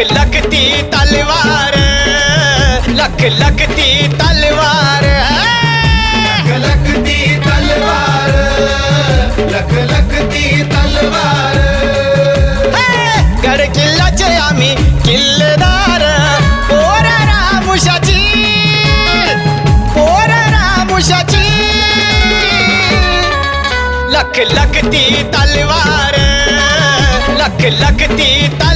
लख लखती तलवार। लख लखती तलवार लखलखती तलवार। लखलखती तलवार गड किल्ल्याचे आम्ही किल्लेदार पोर रामुशाची पोर रामुशाची। लख लखती तलवार लख लखती तलवार।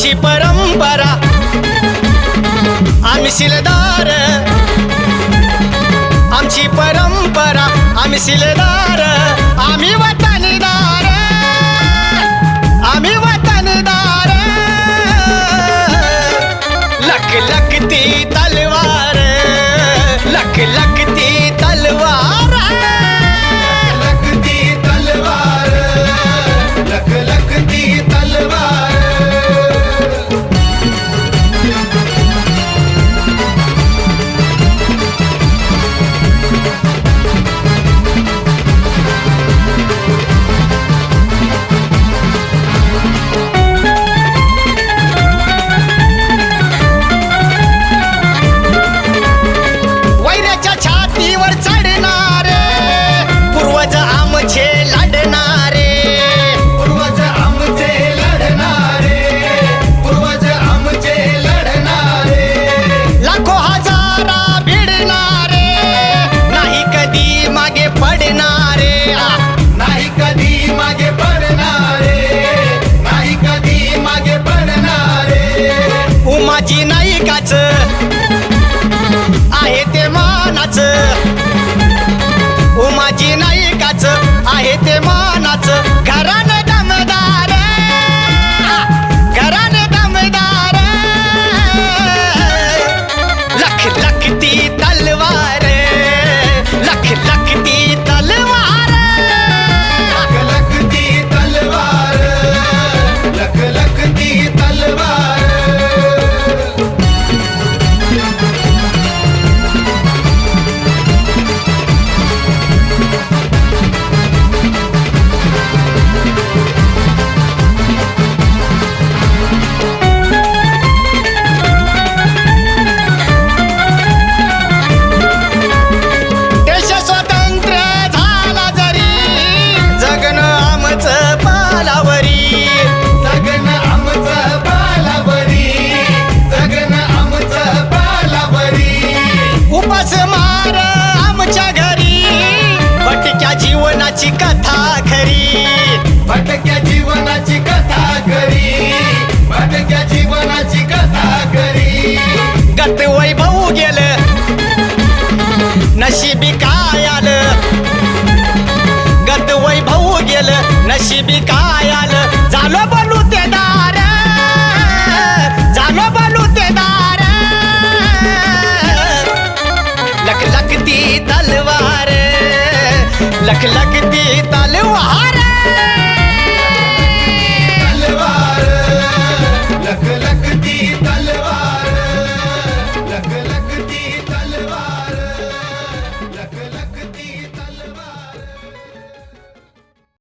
आमची परंपरा. आम्ही शिलदार आमची परंपरा. आम्ही शिलदार ते मानाच घरान दमदार घरान दमदार लख लखती तलवार लख लखती तलवार लखलखती तलवार लखलखती तलवार जगत वैभव गेलं. नशिबी काय आलं? गत वैभव गेलं नशिबी काय आलं? झालो बनू ते दार. झालो बनू ते दार. लख लखती तलवार. लख लखती तलवार.